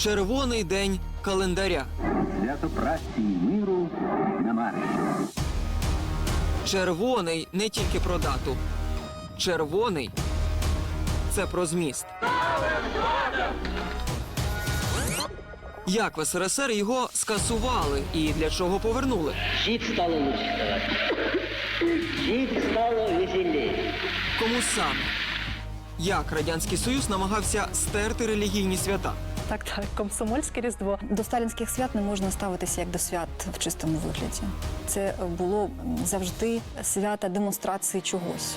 червоний день календаря. Свято праці і миру на марші. Червоний не тільки про дату. Червоний це про зміст. Як в СРСР його скасували і для чого повернули? Жить стало лучше. Жить стало веселее. Кому саме? Як Радянський Союз намагався стерти релігійні свята? Так, так, комсомольське різдво. До сталінських свят не можна ставитися як до свят в чистому вигляді. Це було завжди свята демонстрації чогось.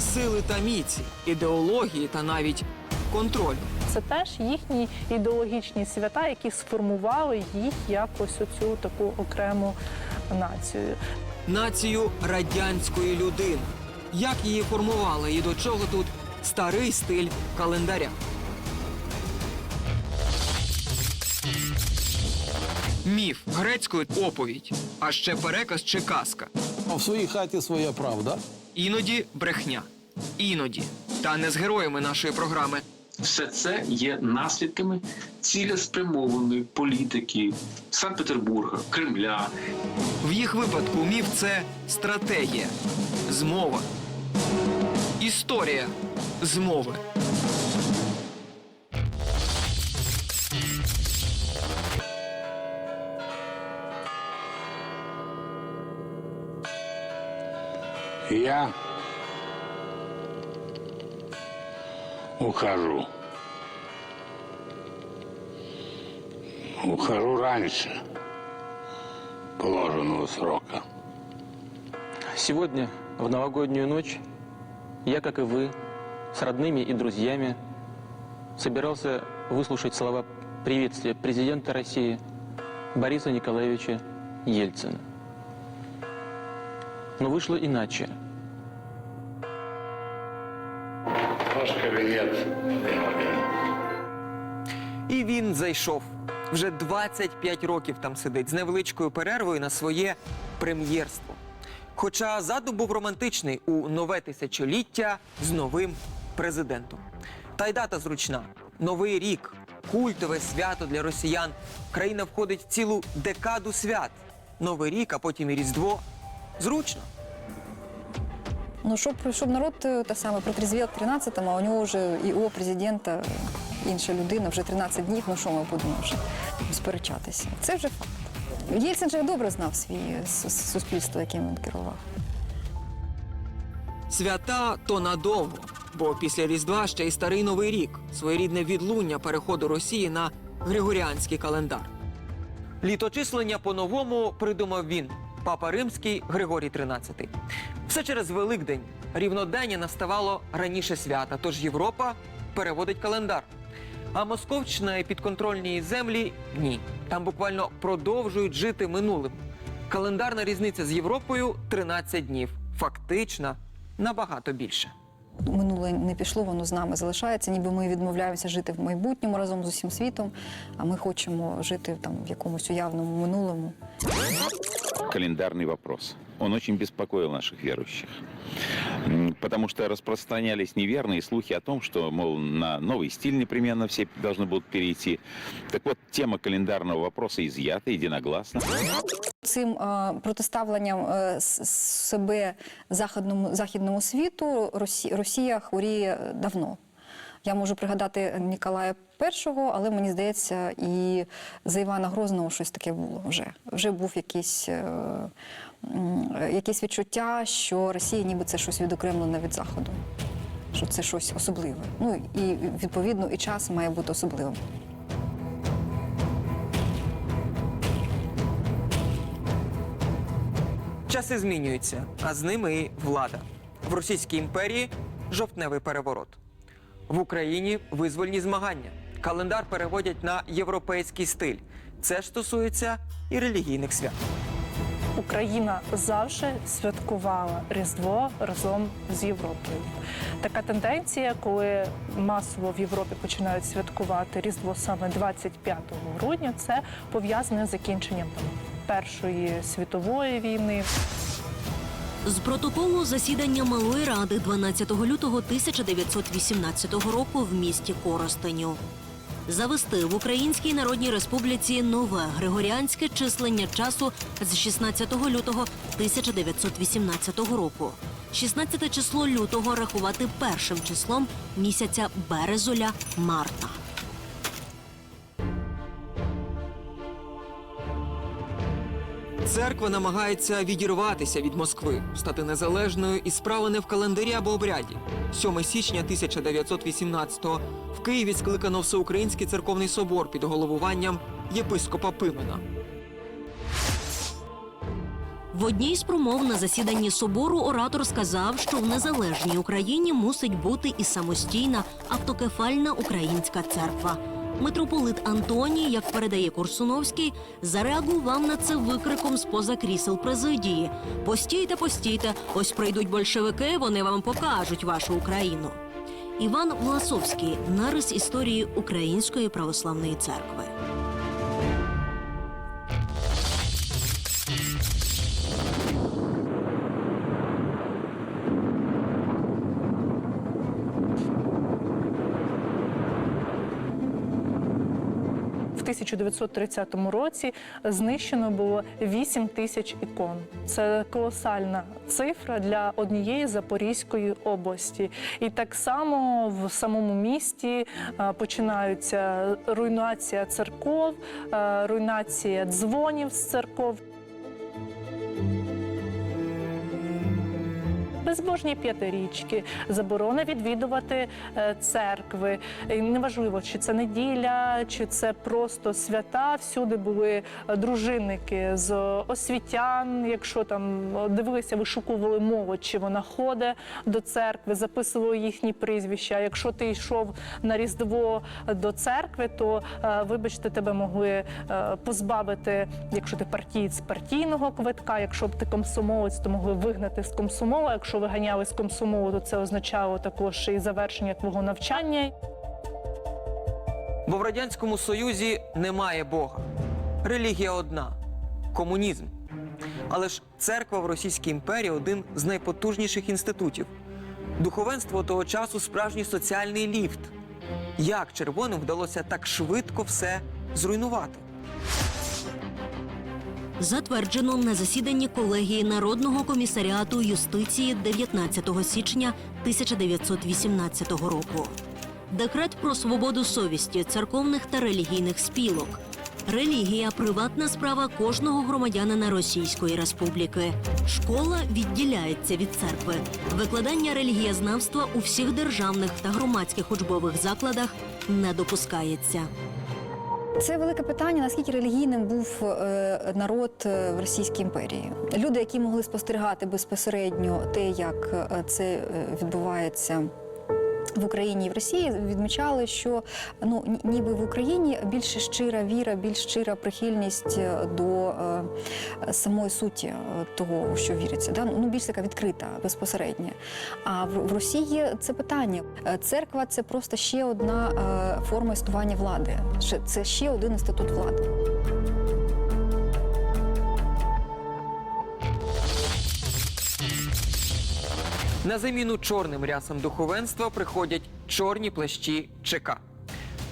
Сили та міці, ідеології та навіть контролю. Це теж їхні ідеологічні свята, які сформували їх як ось оцю таку окрему націю. Націю радянської людини. Як її формували і до чого тут старий стиль календаря? Міф грецькою оповідь, а ще переказ чи казка. А в своїй хаті своя правда. Іноді брехня. Іноді. Та не з героями нашої програми. Все це є наслідками цілеспрямованої політики Санкт-Петербурга, Кремля, В їх випадку міф це стратегія, змова, історія змови. Я ухожу. Ухожу раньше положенного срока. Сегодня, в новогоднюю ночь, я, как и вы, с родными и друзьями собирался выслушать слова приветствия президента России Бориса Николаевича Ельцина. Но вышло иначе. Ваш кабинет, Леонид. І він зайшов. Вже 25 років там сидить з невеличкою перервою на своє прем'єрство. Хоча задум був романтичний у нове тисячоліття з новим президентом. Та й дата зручна. Новий рік, культове свято для росіян. Країна входить в цілу декаду свят. Новий рік, а потім і Різдво. Зручно. Ну, щоб, щоб народ е, те саме протрезвів 13-му, а у нього вже і у президента е, інша людина, вже 13 днів, ну що ми будемо вже сперечатися. Це вже факт. Єльцин же добре знав свій суспільство, яким він керував. Свята то надовго, бо після Різдва ще й старий новий рік, своєрідне відлуння переходу Росії на григоріанський календар. Літочислення по-новому придумав він, папа римський Григорій XIII. Все через Великдень. Рівнодення наставало раніше свята, тож Європа переводить календар. А Московщина і підконтрольні землі ні. Там буквально продовжують жити минулим. Календарна різниця з Європою 13 днів. Фактична набагато більше. Минуле не пішло, воно з нами залишається, ніби ми відмовляємося жити в майбутньому разом з усім світом, а ми хочемо жити там в якомусь уявному минулому. календарный вопрос. Он очень беспокоил наших верующих. М, Потому что распространялись неверные слухи о том, что, мол, на новый стиль непременно все должны будут перейти. Так вот, тема календарного вопроса изъята единогласно. Цим е, протиставленням е, с- с- себе західному, західному світу Росі- Росія хворіє давно. Я можу пригадати Ніколая І, але мені здається, і за Івана Грозного щось таке було вже. Вже був якийсь, е, м, якесь відчуття, що Росія ніби це щось відокремлене від Заходу, що це щось особливе. Ну і відповідно і час має бути особливим. Часи змінюються, а з ними і влада. В Російській імперії жовтневий переворот. В Україні визвольні змагання. Календар переводять на європейський стиль. Це ж стосується і релігійних свят. Україна завжди святкувала Різдво разом з Європою. Така тенденція, коли масово в Європі починають святкувати Різдво саме 25 грудня, це пов'язане з закінченням там Першої світової війни. З протоколу засідання Малої ради 12 лютого 1918 року в місті Коростеню. завести в Українській Народній Республіці нове григоріанське числення часу з 16 лютого 1918 року. 16 число лютого рахувати першим числом місяця березоля марта. Церква намагається відірватися від Москви, стати незалежною і справа не в календарі або обряді. 7 січня 1918-го в Києві скликано Всеукраїнський церковний собор під головуванням єпископа Пимена. В одній з промов на засіданні собору оратор сказав, що в незалежній Україні мусить бути і самостійна автокефальна українська церква. Митрополит Антоній, як передає Курсуновський, зареагував на це викриком з поза крісел президії: Постійте, постійте, ось прийдуть большевики, вони вам покажуть вашу Україну. Іван Власовський нарис історії Української православної церкви. 1930 році знищено було 8 тисяч ікон. Це колосальна цифра для однієї Запорізької області. І так само в самому місті е, починаються руйнація церков, е, руйнація дзвонів з церков. Безбожні п'ятирічки, заборона відвідувати е, церкви. Неважливо, чи це неділя, чи це просто свята. Всюди були е, дружинники з освітян. Якщо там е, дивилися, вишукували молодь, чи вона ходить до церкви, записували їхні прізвища. Якщо ти йшов на різдво до церкви, то вибачте, тебе могли позбавити, якщо ти партієць партійного квитка. Якщо б ти комсомолець, то могли вигнати з комсомола. Якщо виганяли з комсомолу, то це означало також і завершення твого навчання. Бо в Радянському Союзі немає Бога. Релігія одна комунізм. Але ж церква в Російській імперії один з найпотужніших інститутів. Духовенство того часу справжній соціальний ліфт. Як червоним вдалося так швидко все зруйнувати? Затверджено на засіданні колегії Народного комісаріату юстиції 19 січня 1918 року. Декрет про свободу совісті церковних та релігійних спілок. Релігія приватна справа кожного громадянина Російської Республіки. Школа відділяється від церкви. Викладання релігієзнавства у всіх державних та громадських учбових закладах не допускається. Це велике питання, наскільки релігійним був е, народ е, в Російській імперії. Люди, які могли спостерігати безпосередньо те, як е, це відбувається. В Україні і в Росії відмічали, що ну ніби в Україні більше щира віра, більш щира прихильність е, до е, самої суті е, того, що віриться. Да? Ну більш така відкрита, безпосередня. А в, в Росії це питання. Е, Церква це просто ще одна е, форма існування влади. Це ще один інститут влади. На заміну чорним рясам духовенства приходять чорні плащі ЧК.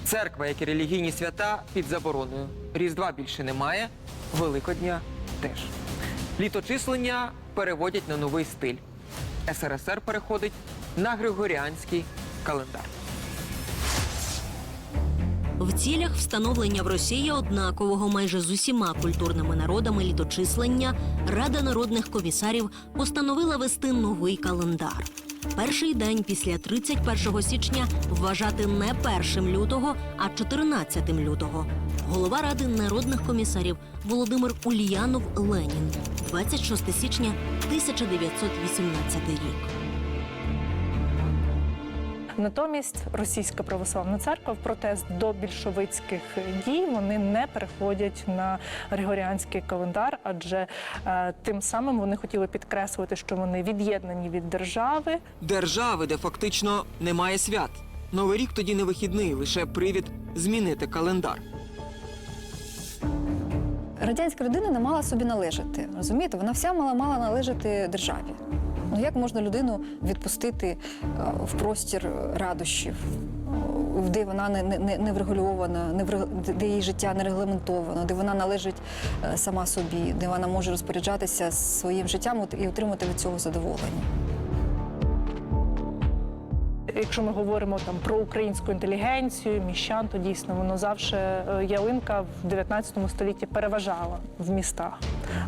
Церква, як і релігійні свята, під забороною. Різдва більше немає, Великодня теж. Літочислення переводять на новий стиль. СРСР переходить на григоріанський календар. В цілях встановлення в Росії однакового майже з усіма культурними народами літочислення Рада народних комісарів постановила вести новий календар. Перший день після 31 січня вважати не 1 лютого, а 14 лютого. Голова Ради народних комісарів Володимир Ульянов Ленін, 26 січня 1918 рік. Натомість Російська православна церква в протест до більшовицьких дій вони не переходять на григоріанський календар, адже е, тим самим вони хотіли підкреслити, що вони від'єднані від держави. Держави, де фактично немає свят. Новий рік тоді не вихідний, лише привід змінити календар. Радянська людина не мала собі належати. Розумієте, вона вся мала мала належати державі. Ну як можна людину відпустити е, в простір радощів, де вона не, не, не врегульована, не вре- де її життя не регламентовано, де вона належить е, сама собі, де вона може розпоряджатися своїм життям і отримати від цього задоволення. Якщо ми говоримо там про українську інтелігенцію, міщан, то дійсно воно завжди е, ялинка в 19 столітті переважала в містах.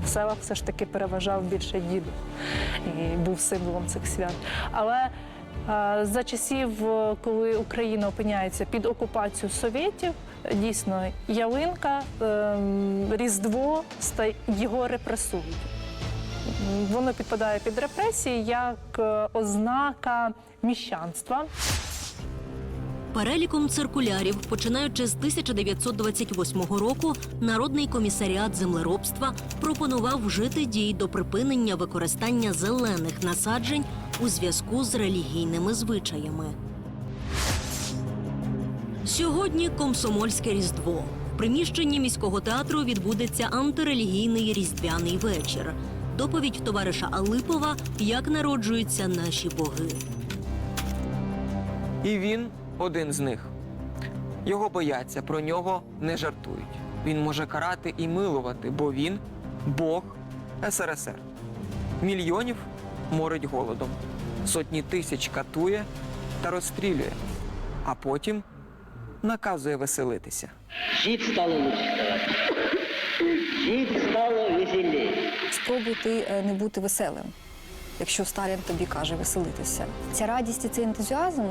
В селах все ж таки переважав більше діду і був символом цих свят. Але е, за часів, е, коли Україна опиняється під окупацією совєтів, дійсно ялинка, ем, різдво його репресують. Воно підпадає під репресії як е, ознака міщанства. Переліком циркулярів, починаючи з 1928 року, Народний комісаріат землеробства пропонував вжити дій до припинення використання зелених насаджень у зв'язку з релігійними звичаями. Сьогодні комсомольське різдво. В приміщенні міського театру відбудеться антирелігійний різдвяний вечір. Доповідь товариша Алипова Як народжуються наші боги. І він один з них. Його бояться, про нього не жартують. Він може карати і милувати, бо він Бог СРСР. Мільйонів морить голодом, сотні тисяч катує та розстрілює, а потім наказує веселитися. Жить стало лучше. Жить стало веселее. Спробуй ти е, не бути веселим. Якщо Сталін тобі каже веселитися, ця радість і цей ентузіазм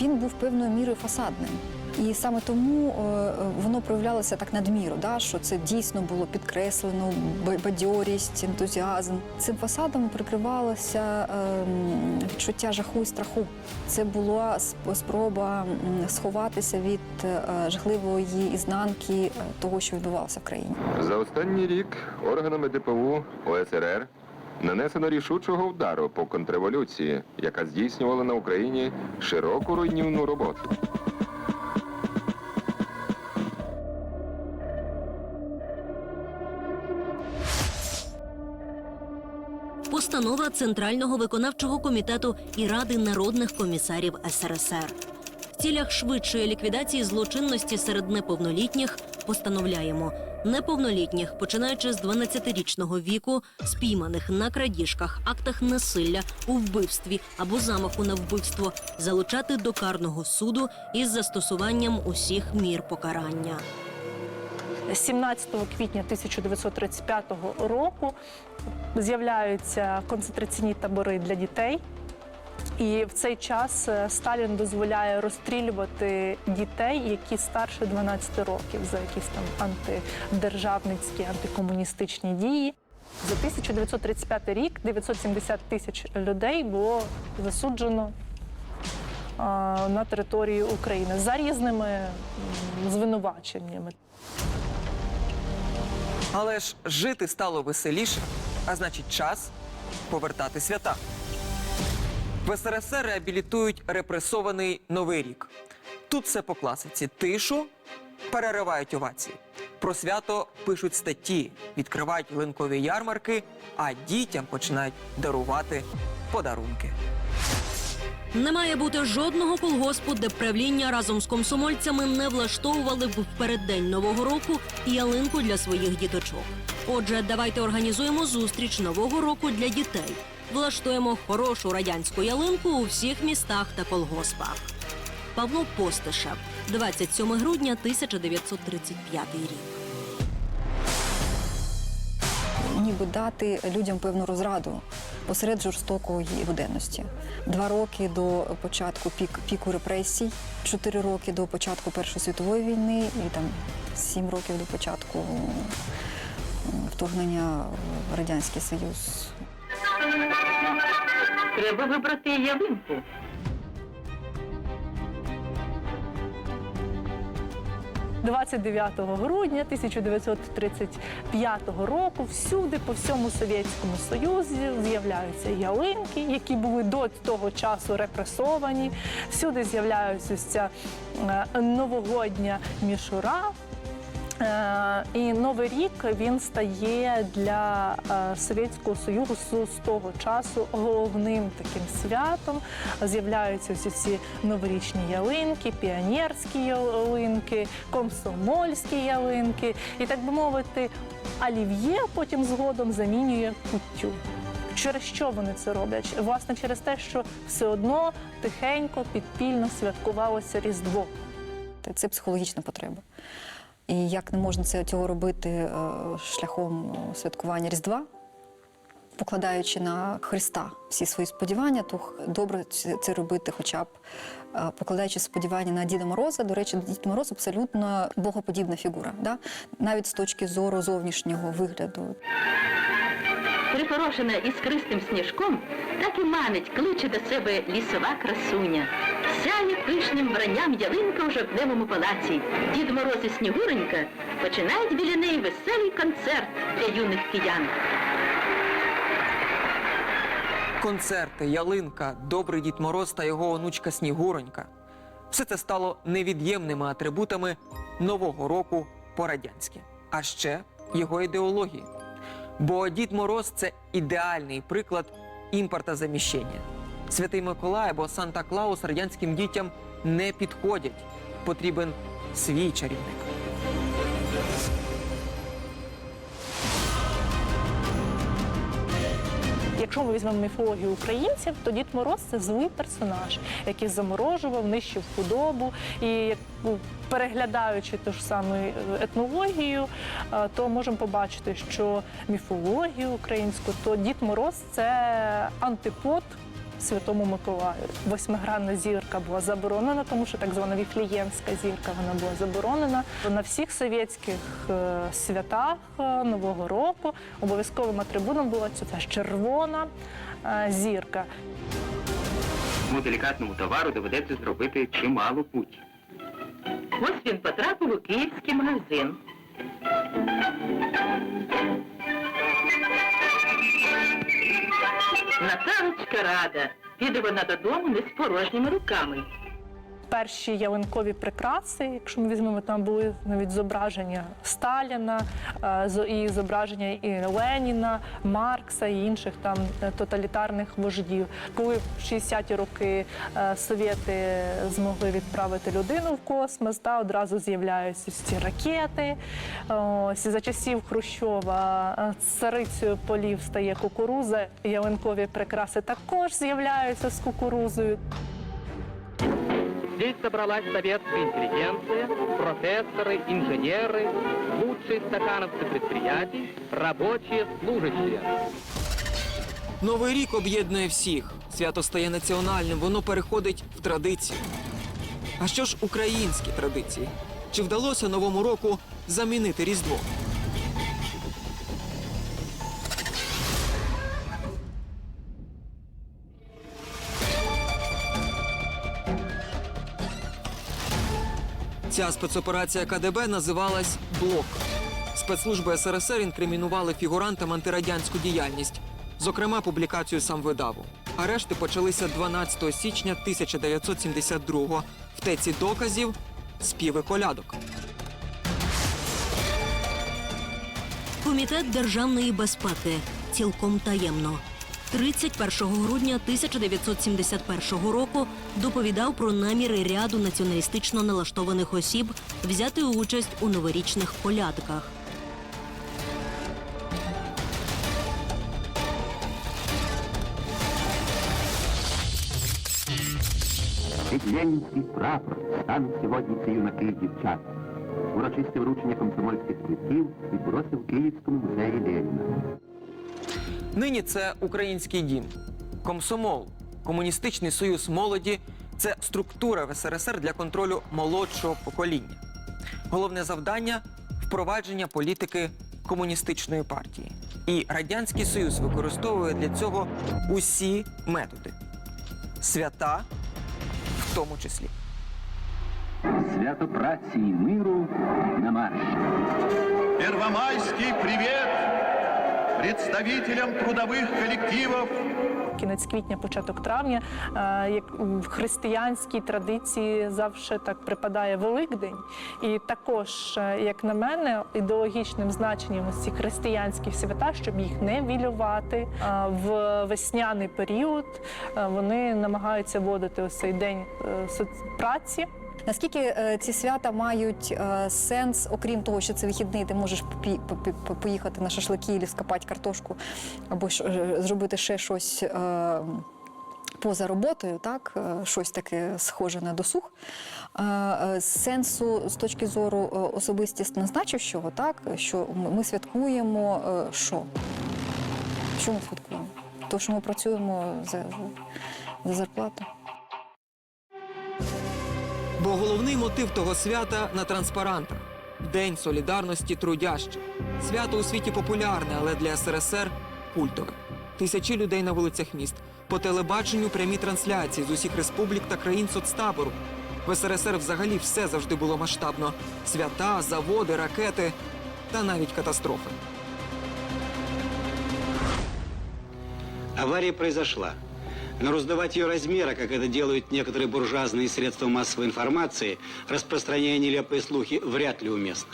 він був певною мірою фасадним. І саме тому е, е, воно проявлялося так надміру, да, що це дійсно було підкреслено, ба- бадьорість, ентузіазм. Цим фасадом прикривалося ем, відчуття жаху і страху. Це була сп- спроба сховатися від е, жахливої ізнанки того, що відбувалося в країні. За останній рік органами ДПУ ОСРР нанесено рішучого удару по контрреволюції, яка здійснювала на Україні широку руйнівну роботу. Постанова Центрального виконавчого комітету і Ради народних комісарів СРСР. В цілях швидшої ліквідації злочинності серед неповнолітніх постановляємо неповнолітніх, починаючи з 12-річного віку, спійманих на крадіжках, актах насилля, у вбивстві або замаху на вбивство, залучати до карного суду із застосуванням усіх мір покарання. 17 квітня 1935 року з'являються концентраційні табори для дітей. І в цей час е, Сталін дозволяє розстрілювати дітей, які старше 12 років за якісь там антидержавницькі, антикомуністичні дії. За 1935 рік 970 тисяч людей було засуджено на території України за різними звинуваченнями. Але ж жити стало веселіше, а значить час повертати свята. В СРСР реабілітують репресований Новий рік. Тут все по класиці. Тишу переривають овації. Про свято пишуть статті, відкривають ялинкові ярмарки, а дітям починають дарувати подарунки. Не має бути жодного колгоспу, де правління разом з комсомольцями не влаштовували б переддень нового року ялинку для своїх діточок. Отже, давайте організуємо зустріч нового року для дітей. Влаштуємо хорошу радянську ялинку у всіх містах та колгоспах. Павло Постишев, 27 грудня 1935 рік. Ніби дати людям певну розраду посеред жорстокої буденності. Два роки до початку пік, піку репресій, чотири роки до початку Першої світової війни і там сім років до початку вторгнення в Радянський Союз. Треба вибрати ялинку. – 29 грудня 1935 року всюди, по всьому Совєтському Союзі, з'являються ялинки, які були до того часу репресовані. Всюди з'являються е, новогодня мішура. Е, І Новий рік він стає для е, Совєтського Союзу з- того часу головним таким святом. З'являються всі ці новорічні ялинки, піонерські ялинки, комсомольські ялинки. І так би мовити, олів'є потім згодом замінює куттю. Через що вони це роблять? Власне, через те, що все одно тихенько, підпільно святкувалося Різдво. Це психологічна потреба. І як не можна це, цього робити е, шляхом е, святкування Різдва, покладаючи на Христа всі свої сподівання, то добре це робити хоча б е, покладаючи сподівання на Діда Мороза. До речі, Дід Мороз абсолютно богоподібна фігура, да? навіть з точки зору зовнішнього вигляду. Припорошена іскристим сніжком, так і манить, кличе до себе лісова красуня. Сяє пишним вранням ялинка у жовтневому палаці. Дід Мороз і Снігуренька починають біля неї веселий концерт для юних киян. Концерти, ялинка, добрий Дід Мороз та його онучка Снігуронька. Все це стало невід'ємними атрибутами нового року по-радянськи, а ще його ідеології. Бо Дід Мороз це ідеальний приклад імпортозаміщення. Святий Миколай або Санта Клаус радянським дітям не підходять. Потрібен свій чарівник. Якщо ми візьмемо міфологію українців, то Дід Мороз це злий персонаж, який заморожував, нищив худобу. І ну, переглядаючи ту ж саму етнологію, е, то можемо побачити, що міфологію українську, то Дід Мороз це антипод. Святому Миколаю. Восьмигранна зірка була заборонена, тому що так звана віфліємська зірка вона була заборонена. На всіх совєтських е, святах е, Нового року обов'язковим атрибутом була ця червона е, зірка. Цьому делікатному товару доведеться зробити чимало путь. Ось він потрапив у київський магазин. Наталочка рада. Піде вона додому не з порожніми руками. Перші ялинкові прикраси, якщо ми візьмемо, там були навіть зображення Сталіна, е, і зображення і Леніна, Маркса і інших там е, тоталітарних вождів. Коли в 60-ті роки е, совєти змогли відправити людину в космос, та одразу з'являються ці ракети. Ось за часів Хрущова царицею полів стає кукуруза. Ялинкові прикраси також з'являються з кукурузою. Здесь собралась советская интеллигенция, профессоры, инженеры, лучшие стакановцы предприятий, рабочие, служащие. Новий рік об'єднує всіх. Свято стає національним, воно переходить в традицію. А що ж українські традиції? Чи вдалося новому року замінити Різдво? Ця спецоперація КДБ називалась Блок. Спецслужби СРСР інкримінували фігурантам антирадянську діяльність, зокрема публікацію самвидаву. Арешти почалися 12 січня 1972-го. В теці доказів співи колядок. Комітет державної безпеки цілком таємно. 31 грудня 1971 року доповідав про наміри ряду націоналістично налаштованих осіб взяти участь у новорічних колядках. Під ленінський прапор стануть сьогодні ці юнаки і дівчата. Урочисте вручення комсомольських квитків відбулося в Київському музеї Леніна. Нині це український дім. Комсомол, комуністичний союз молоді це структура в СРСР для контролю молодшого покоління. Головне завдання впровадження політики комуністичної партії. І Радянський Союз використовує для цього усі методи. Свята в тому числі. Свято праці і миру на марші. Первомайский привет представителям трудовых коллективов кінець квітня, початок травня, е, як в християнській традиції завжди так припадає Великдень. І також, е, як на мене, ідеологічним значенням ось ці християнські свята, щоб їх не вілювати е, в весняний період, вони намагаються вводити ось цей день праці. Наскільки е, ці свята мають е, сенс, окрім того, що це вихідний, ти можеш поїхати на шашлики і скопати картошку, або е, зробити ще щось поза роботою, так? щось таке схоже на досуг. Сенсу з точки зору особистісно значущого, так? що ми- святкуємо що? Що ми святкуємо? То, що ми працюємо за, за зарплату. Бо головний мотив того свята на транспарантах День солідарності трудящих. Свято у світі популярне, але для СРСР культове. Тисячі людей на вулицях міст. По телебаченню прямі трансляції з усіх республік та країн соцтабору. В СРСР взагалі все завжди було масштабно: свята, заводи, ракети та навіть катастрофи. Авария произошла. Но раздавать ее размера, как это делают некоторые буржуазные средства массовой информации, распространяя нелепые слухи, вряд ли уместно.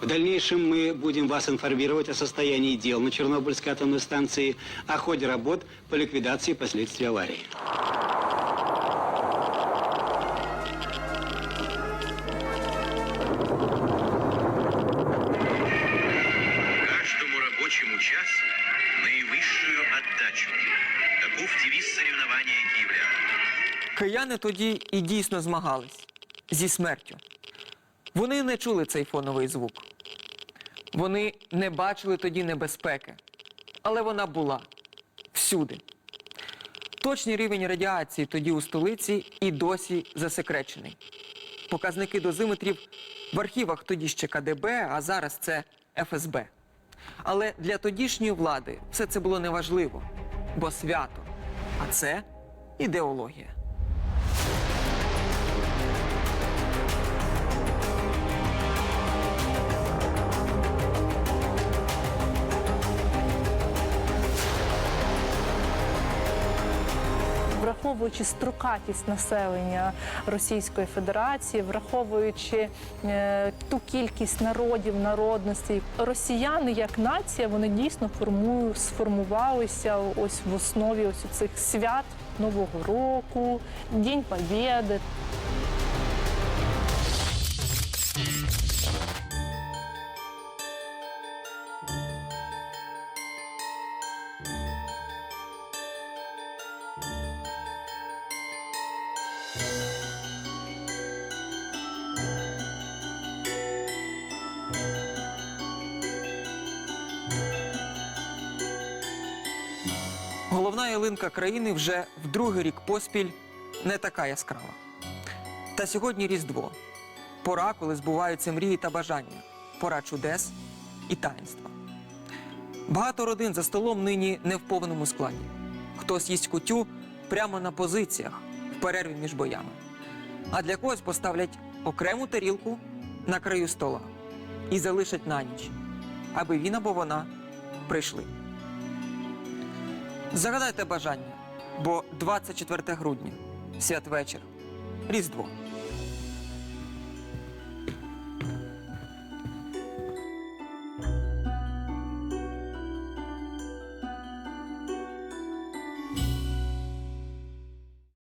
В дальнейшем мы будем вас информировать о состоянии дел на Чернобыльской атомной станции, о ходе работ по ликвидации последствий аварии. Кияни тоді і дійсно змагались зі смертю. Вони не чули цей фоновий звук. Вони не бачили тоді небезпеки. Але вона була всюди. Точний рівень радіації тоді у столиці і досі засекречений. Показники дозиметрів в архівах тоді ще КДБ, а зараз це ФСБ. Але для тодішньої влади все це було неважливо, бо свято. А це ідеологія. Враховуючи строкатість населення Російської Федерації, враховуючи е, ту кількість народів, народностей, росіяни як нація вони дійсно формують, сформувалися ось в основі ось цих свят Нового року, День Побєди. Ялинка країни вже в другий рік поспіль не така яскрава. Та сьогодні Різдво. Пора, коли збуваються мрії та бажання, пора чудес і таїнства. Багато родин за столом нині не в повному складі. Хтось їсть кутю прямо на позиціях в перерві між боями. А для когось поставлять окрему тарілку на краю стола і залишать на ніч, аби він або вона прийшли. Загадайте бажання, бо 24 грудня, святвечір, Різдво.